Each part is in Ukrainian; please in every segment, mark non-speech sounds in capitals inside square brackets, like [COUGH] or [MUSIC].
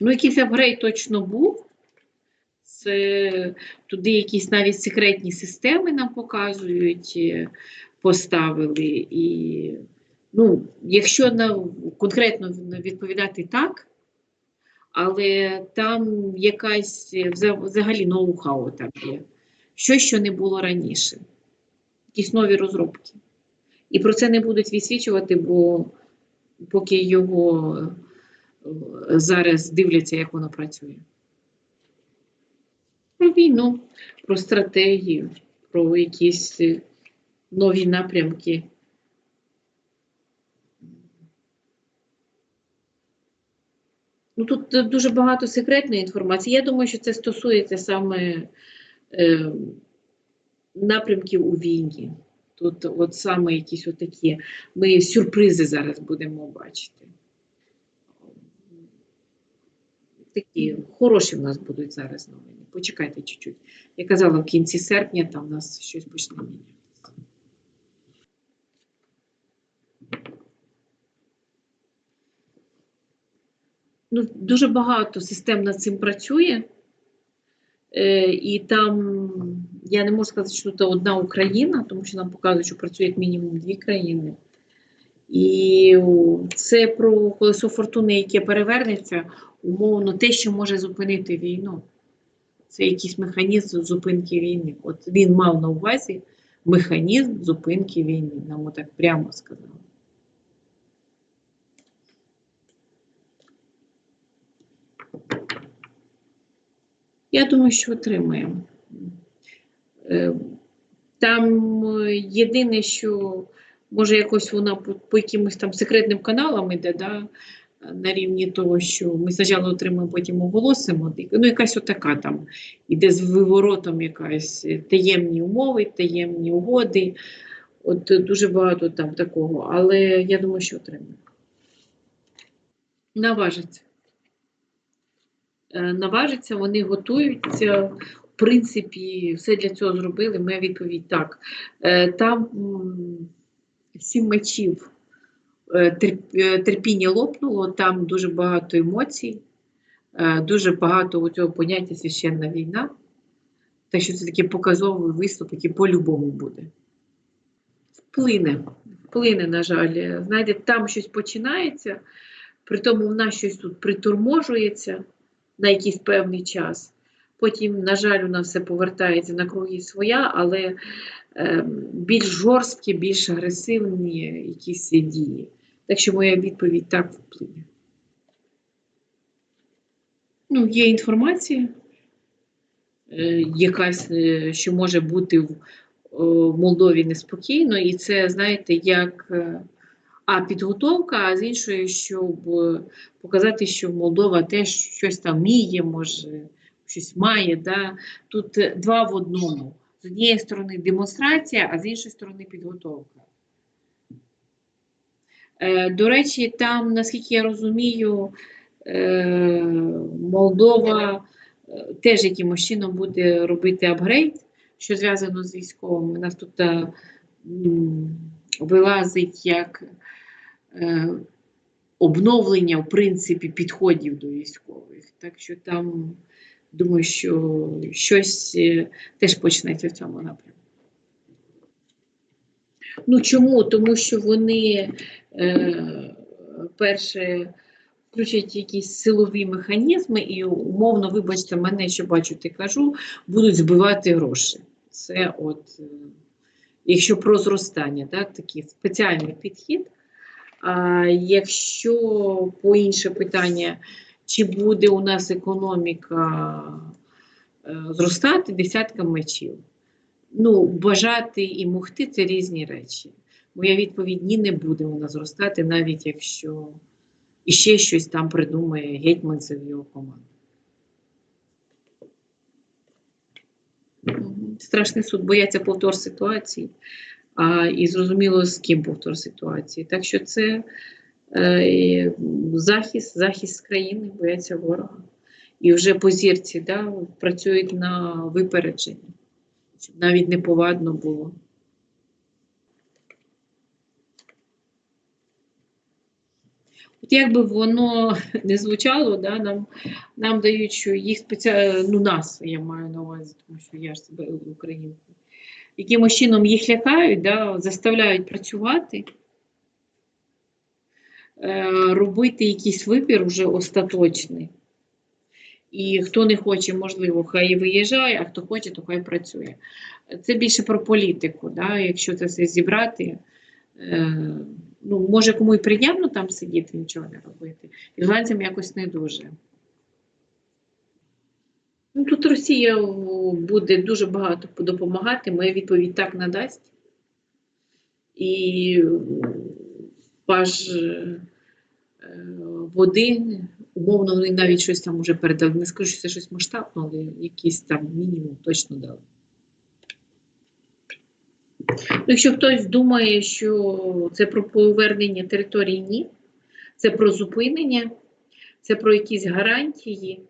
Ну, якийсь апгрейд точно був. Це туди якісь навіть секретні системи нам показують, е, поставили. І, ну, якщо на, конкретно відповідати так, але там якась е, взагалі ноу-хау там є. Щось, що не було раніше. Якісь нові розробки. І про це не будуть відсвічувати, бо поки його зараз дивляться, як воно працює. Про війну, про стратегію, про якісь нові напрямки. Ну, тут дуже багато секретної інформації. Я думаю, що це стосується саме е, напрямків у війні. Тут от саме якісь отакі. Ми сюрпризи зараз будемо бачити. Такі хороші в нас будуть зараз новини. Почекайте чуть-чуть. Я казала, в кінці серпня там у нас щось почне мінятися. Ну, дуже багато систем над цим працює. Е, і там я не можу сказати, що тут одна Україна, тому що нам показують, що працює як мінімум дві країни. І це про колесо фортуни, яке перевернеться, умовно, те, що може зупинити війну. Це якийсь механізм зупинки війни. От він мав на увазі механізм зупинки війни, нам так прямо сказали. Я думаю, що отримаємо. Е, Там е, єдине, що може якось вона по, по якимось там секретним каналам іде, да, на рівні того, що ми спочатку отримаємо, потім оголосимо. Ну, якась отака там іде з виворотом якась е, таємні умови, таємні угоди. От дуже багато там такого, але я думаю, що отримаємо. Наважиться. Е, наважиться, вони готуються. В принципі, все для цього зробили. Моя відповідь так. Е, Там сім мечів е, е, терпіння лопнуло, там дуже багато емоцій, е, дуже багато у цього поняття священна війна. Так що це такий показовий виступ, який по-любому буде. Вплине, вплине, на жаль. Знаєте, там щось починається, при тому в нас щось тут приторможується на якийсь певний час. Потім, на жаль, у нас все повертається на круги своя, але більш жорсткі, більш агресивні якісь дії. Так що моя відповідь так вплине. Ну, є інформація, е, якась, е, що може бути в, Молдові неспокійно, і це, знаєте, як е, а підготовка, а з іншої, щоб е, показати, що Молдова теж щось там вміє, може, щось має. Да? Тут е, два в одному. З однієї сторони демонстрація, а з іншої сторони підготовка. Е, До речі, там, наскільки я розумію, е, Молдова е, теж якимось чином буде робити апгрейд, що зв'язано з військовим. У нас тут вилазить як обновлення, в принципі, підходів до військових. Так що там, думаю, що щось е, теж почнеться в цьому напрямку. Ну чому? Тому що вони, е, перше, включать якісь силові механізми і, умовно, вибачте мене, що бачу, ти кажу, будуть збивати гроші. Це от, е, якщо про зростання, так, такий спеціальний підхід. А якщо по інше питання, чи буде у нас економіка е, зростати десятка мечів? Ну, бажати і могти це різні речі. Моя відповідь ні, не буде вона зростати, навіть якщо іще щось там придумає гетьманцев його команда. Страшний суд, бояться повтор ситуації, а, і зрозуміло, з ким повтор ситуації. Так що це і захист, захист країни, бояться ворога. І вже по зірці да, працюють на випередження, щоб навіть неповадно було. От як би воно [LAUGHS] не звучало, да, нам, нам дають, що їх спеціально, ну нас, я маю на увазі, тому що я ж себе українкою, якимось чином їх лякають, да, заставляють працювати, е, робити якийсь вибір вже остаточний. І хто не хоче, можливо, хай виїжджає, а хто хоче, то хай працює. Це більше про політику, да, якщо це все зібрати. Е, ну, може, кому і приємно там сидіти, нічого не робити. Ірландцям якось не дуже. Ну, тут Росія буде дуже багато допомагати, моя відповідь так надасть. І паж е, води, умовно, вони навіть щось там уже передали. Не скажу, що це щось масштабне, але якийсь там мінімум точно дали. Ну, Якщо хтось думає, що це про повернення території, ні. Це про зупинення, це про якісь гарантії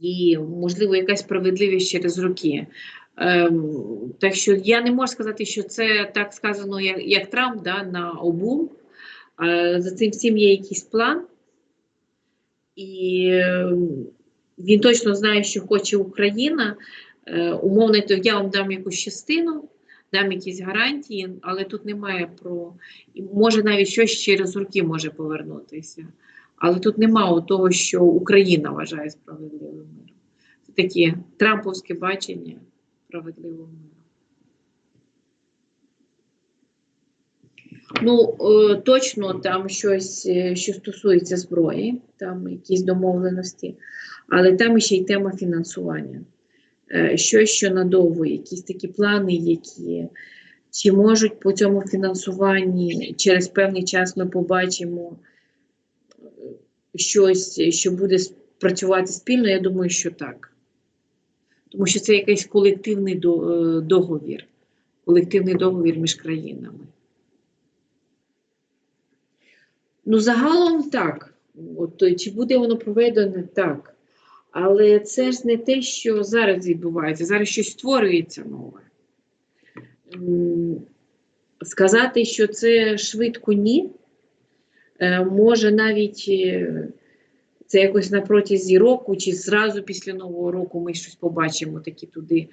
і, можливо, якась справедливість через роки. Ем, так що я не можу сказати, що це так сказано, як, як Трамп да, на обум. Е, за цим всім є якийсь план, і е, він точно знає, що хоче Україна. Е, умовно, то я вам дам якусь частину, дам якісь гарантії, але тут немає про може навіть щось через роки може повернутися. Але тут немає того, що Україна вважає справедливим миром. Це таке трамповське бачення справедливого миру. Ну, е, точно там щось, е, що стосується зброї, там якісь домовленості, але там ще й тема фінансування. Е, Щось, що надовго, якісь такі плани, які чи можуть по цьому фінансуванні через певний час ми побачимо щось, що буде працювати спільно, я думаю, що так. Тому що це якийсь колективний е, договір, колективний договір між країнами. Ну, загалом так. От, е, чи буде воно проведено так. Але це ж не те, що зараз відбувається. Зараз щось створюється нове. Сказати, що це швидко ні. Е, Може навіть це якось на протязі року, чи зразу після Нового року ми щось побачимо такі туди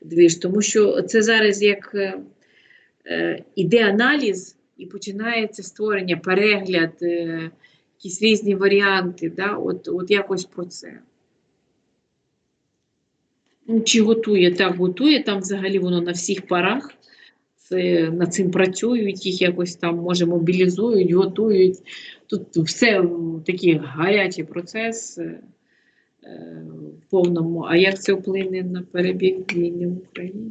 двіж. Тому що це зараз як е, е, іде аналіз і починається створення, перегляд, е, якісь різні варіанти. Да? От, от якось про це. Ну, Чи готує? Так, готує. Там взагалі воно на всіх парах. Це, над цим працюють, їх якось там, може, мобілізують, готують. Тут все такий гарячий процес е, в повному. А як це вплине на перебіг війни в Україні?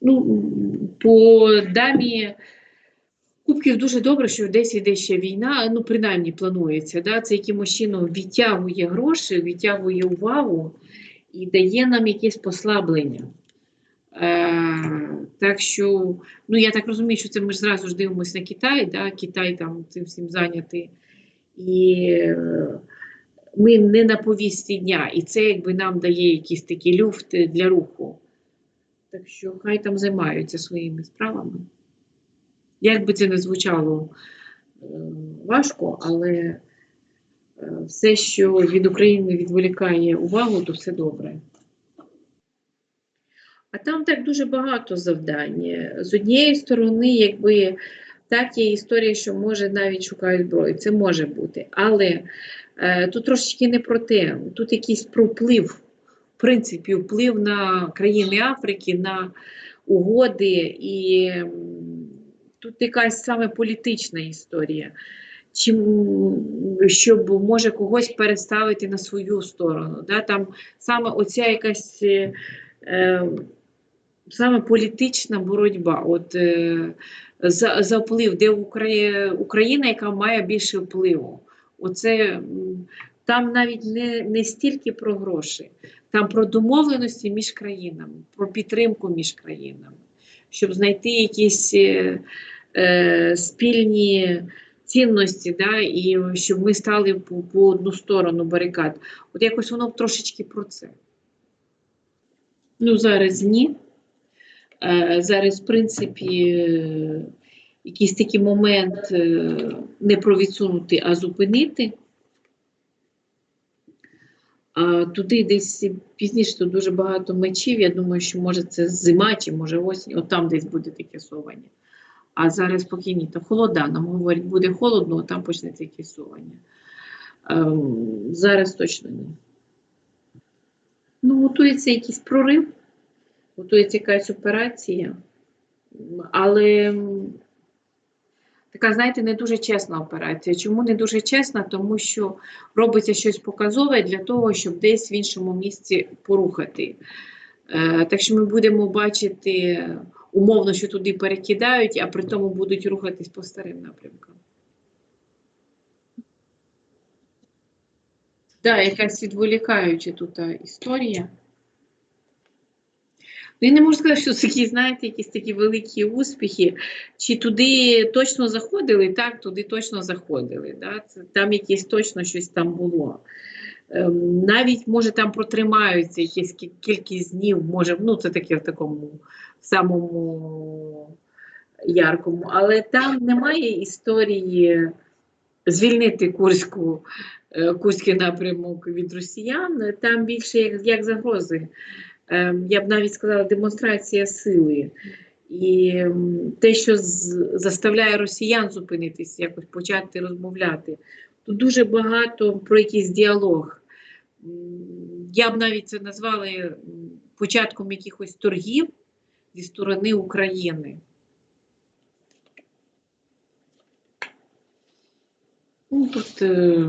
Ну, по дамі Кубків дуже добре, що десь іде ще війна, ну принаймні планується. Да? Це якимось чином відтягує гроші, відтягує увагу і дає нам якесь послаблення. Е, так що, ну я так розумію, що це ми ж зразу ж дивимося на Китай, да? Китай там цим всім зайнятий. І е, ми не на повісті дня, і це якби нам дає якийсь такий люфт для руху. Так що хай там займаються своїми справами. Як би це не звучало е, важко, але е, все, що від України відволікає увагу, то все добре. А там так дуже багато завдань. З однієї сторони, якби так є історія, що може навіть шукають зброю, це може бути. Але е, тут трошечки не про те, тут якийсь про вплив, в принципі, вплив на країни Африки, на угоди і. Тут якась саме політична історія, чим щоб може когось переставити на свою сторону. Да? Там саме оця якась е, саме політична боротьба. От, е, за, за вплив, де Україна, яка має більше впливу. Оце, там навіть не, не стільки про гроші, там про домовленості між країнами, про підтримку між країнами, щоб знайти якісь. е, е, спільні цінності, да, і щоб ми стали по, по одну сторону барикад. От якось воно трошечки про це. Ну, зараз ні. Е, Зараз, в принципі, е, якийсь такий момент е, не про відсунути, а зупинити. А туди десь пізніше дуже багато мечів. Я думаю, що може це зима чи може осінь, от там десь буде таке совання. А зараз поки ні, то холода. Нам говорять, буде холодно, а там почнеться якесь совання. Зараз точно ні. Ну, готується якийсь прорив, готується якась операція, але така, знаєте, не дуже чесна операція. Чому не дуже чесна? Тому що робиться щось показове для того, щоб десь в іншому місці порухати. Е, Так що ми будемо бачити умовно, що туди перекидають, а при тому будуть рухатись по старим напрямкам. Так, да, якась відволікаюча тут історія. Ну, я не можу сказати, що такі, знаєте, якісь такі великі успіхи. Чи туди точно заходили? Так, туди точно заходили. Да? Там якесь точно щось там було. Ем, навіть, може, там протримаються якісь кількість днів, може, ну, це таке в такому самому яркому, але там немає історії звільнити Курську, е, Курський напрямок від росіян, там більше як, як загрози. Ем, Я б навіть сказала, демонстрація сили. І те, що заставляє росіян зупинитись, якось почати розмовляти. Тут дуже багато про якийсь діалог. Я б навіть це назвала початком якихось торгів зі сторони України. Ну, тут е,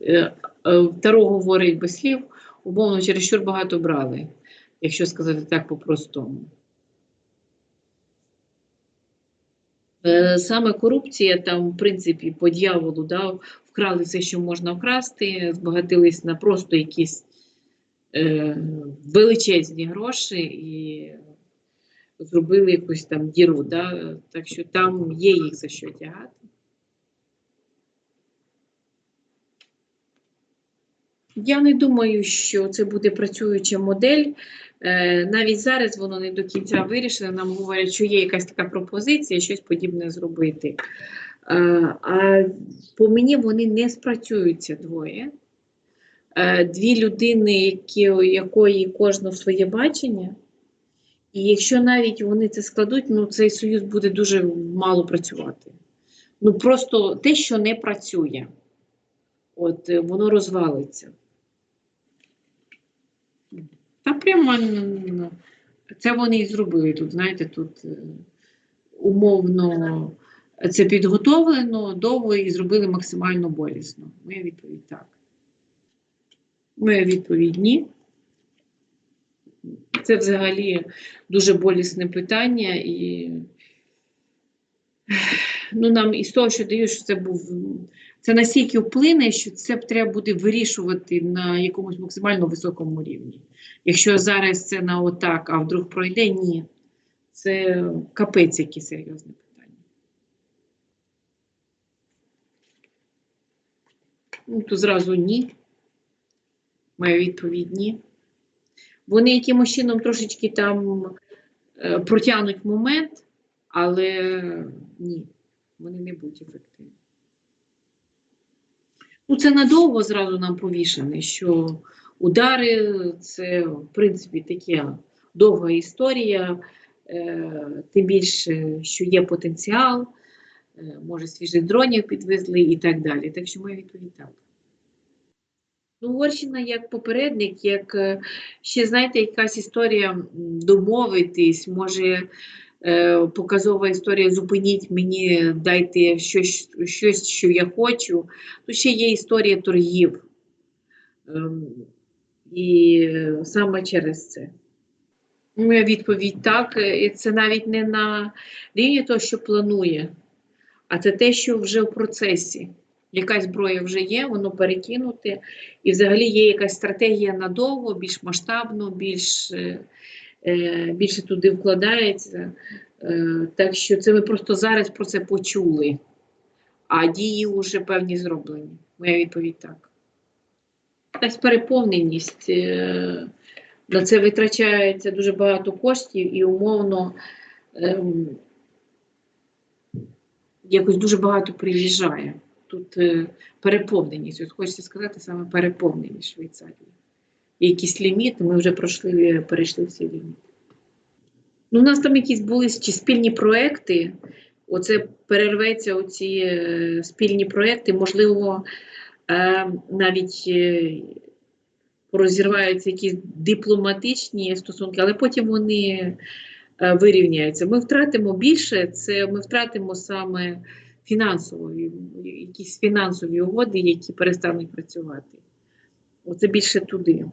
е, е, Таро говорить без слів, умовно, чересчур багато брали, якщо сказати так по-простому. Е, Саме корупція там, в принципі, по дьяволу, да, вкрали все, що можна вкрасти, збагатились на просто якісь е, величезні гроші і зробили якусь там діру. Да? Так що там є їх за що тягати. Я не думаю, що це буде працююча модель. Е, Навіть зараз воно не до кінця вирішено. Нам говорять, що є якась така пропозиція, щось подібне зробити. Е, А по мені вони не спрацюються двоє. Е, Дві людини, які, якої кожна своє бачення. І якщо навіть вони це складуть, ну цей союз буде дуже мало працювати. Ну просто те, що не працює, от воно розвалиться. Та прямо це вони і зробили тут, знаєте, тут е, умовно це підготовлено довго і зробили максимально болісно. Моя відповідь так. Моя відповідь ні. Це взагалі дуже болісне питання, і ну, нам із того, що дають, що це був. Це настільки вплине, що це треба буде вирішувати на якомусь максимально високому рівні. Якщо зараз це на отак, а вдруг пройде, ні. Це капець, яке серйозне питання. Ну, то зразу ні. Моя відповідь ні. Вони якимось чином трошечки там е, протягнуть момент, але ні, вони не будуть ефективні. Ну, це надовго зразу нам повішане, що удари це, в принципі, така довга історія, е, тим більше, що є потенціал, е, може, свіжих дронів підвезли і так далі. Так що моя відповідь так. Ну, Угорщина як попередник, як е, ще, знаєте, якась історія домовитись, може показова історія зупиніть мені, дайте щось, щось, що я хочу. Тут ще є історія торгів. Ем, І е, саме через це. Моя відповідь так. е, І це навіть не на рівні того, що планує, а це те, що вже в процесі. Якась зброя вже є, воно перекинуте, і взагалі є якась стратегія надовго, більш масштабно, більш, е, е, більше туди вкладається. Е, Так що це ми просто зараз про це почули, а дії вже певні зроблені. Моя відповідь так. Якась переповненість. е, На це витрачається дуже багато коштів і умовно ем, якось дуже багато приїжджає. Тут е, переповненість, от хочеться сказати, саме переповненість Швейцарії. Якісь ліміти, ми вже пройшли, перейшли всі ліміти. Ну, у нас там якісь були чи спільні проекти. Оце перерветься оці е, спільні проекти, можливо, е, навіть е, розірваються якісь дипломатичні стосунки, але потім вони вирівняються. Ми втратимо більше, це ми втратимо саме фінансові, якісь фінансові угоди, які перестануть працювати. Оце більше туди.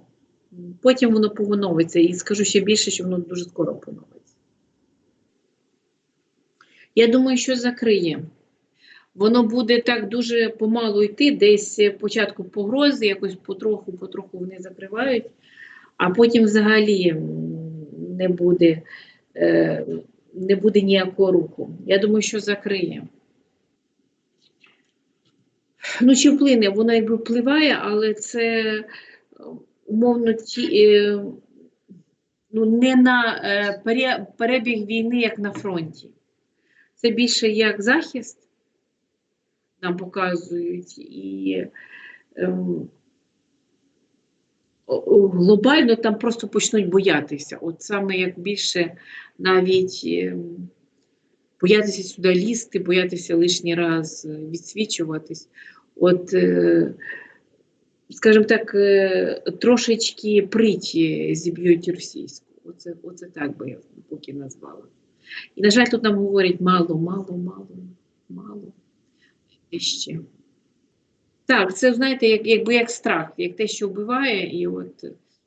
Потім воно поновиться. І скажу ще більше, що воно дуже скоро поновиться. Я думаю, що закриє. Воно буде так дуже помалу йти, десь початку погрози, якось потроху, потроху вони закривають, а потім взагалі не буде, е, не буде ніякого руху. Я думаю, що закриє. Ну, чи вплине? Воно якби впливає, але це умовно ті, е, ну, не на е, пере- перебіг війни, як на фронті. Це більше як захист нам показують, і ем, глобально там просто почнуть боятися. От саме як більше навіть ем, боятися сюди лізти, боятися лишній раз е, відсвічуватись. От, е, скажімо так, е, трошечки приті зіб'ють російську. Оце, оце так би я поки назвала. І, на жаль, тут нам говорять мало, мало, мало, мало. І ще. Так, це, знаєте, як, якби як страх, як те, що вбиває, і от,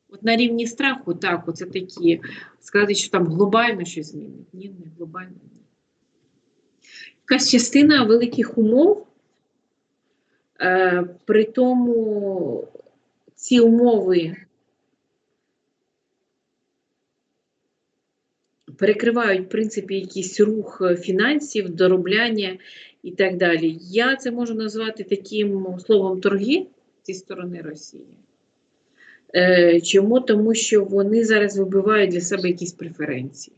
от на рівні страху, так, оце такі, сказати, що там глобально щось змінить. Ні, не глобально. Ні. Якась частина великих умов, е, при тому ці умови перекривають, в принципі, якийсь рух фінансів, доробляння і так далі. Я це можу назвати таким словом торги зі сторони Росії. Е, Чому? Тому що вони зараз вибивають для себе якісь преференції.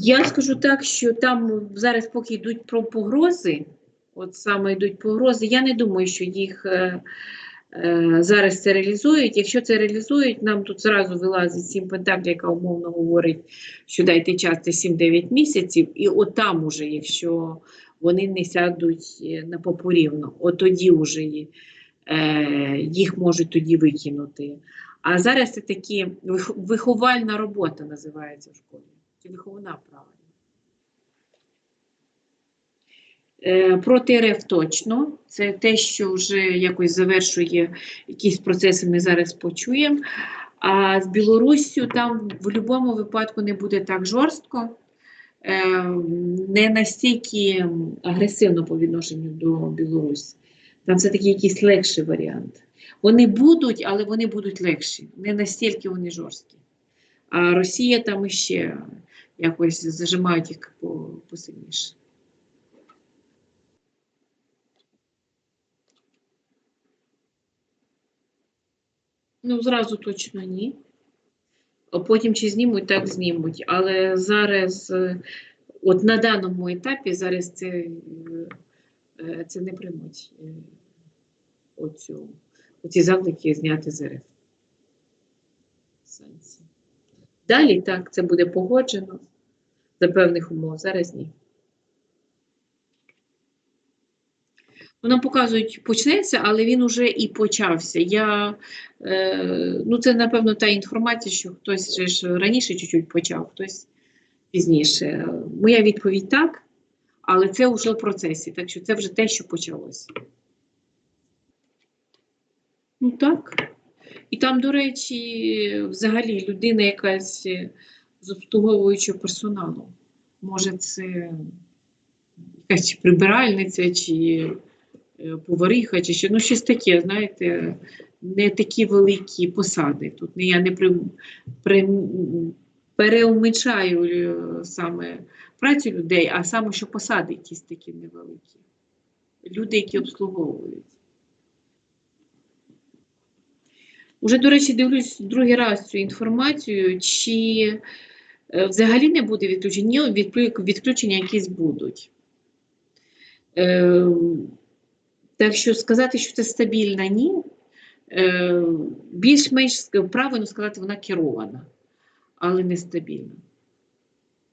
Я скажу так, що там зараз, поки йдуть про погрози, от саме йдуть погрози, я не думаю, що їх е, е, зараз це реалізують. Якщо це реалізують, нам тут зразу вилазить сім пентаклів, яка умовно говорить, що дайте час це 7-9 місяців, і от там уже, якщо вони не сядуть е, на попорівно, от тоді вже є, е, їх можуть тоді викинути. А зараз це такі виховальна робота називається в школі. Чи виховна правильно. Е, Проти РФ точно. Це те, що вже якось завершує якісь процеси, ми зараз почуємо. А з Білоруссю там в будь-якому випадку не буде так жорстко, е, не настільки агресивно по відношенню до Білорусі. Там все-таки якийсь легший варіант. Вони будуть, але вони будуть легші. Не настільки вони жорсткі. А Росія там іще якось зажимають їх посильніше. Ну, зразу точно ні. Потім чи знімуть, так знімуть. Але зараз, е, от на даному етапі, зараз це, е, це не приймуть е, оці заклики зняти з РФ. Санкції. Далі так, це буде погоджено за певних умов. Зараз ні. Ну, Нам показують, почнеться, але він уже і почався. Я, е, ну, це, напевно, та інформація, що хтось ж раніше чуть-чуть почав, хтось пізніше. Моя відповідь так, але це вже в процесі, так що це вже те, що почалося. Ну так. І там, до речі, взагалі людина якась е, з обслуговуючого персоналу. Може, це якась чи прибиральниця, чи е, повариха, чи що, ну щось таке, знаєте, не такі великі посади. Тут я не при, при, переумичаю е, саме працю людей, а саме, що посади якісь такі невеликі. Люди, які обслуговують. Уже, до речі, дивлюсь другий раз цю інформацію, чи е, взагалі не буде відключення, ні, відключення якісь будуть. Е, Так що сказати, що це стабільна, ні. Е, Більш-менш правильно сказати, вона керована, але нестабільна.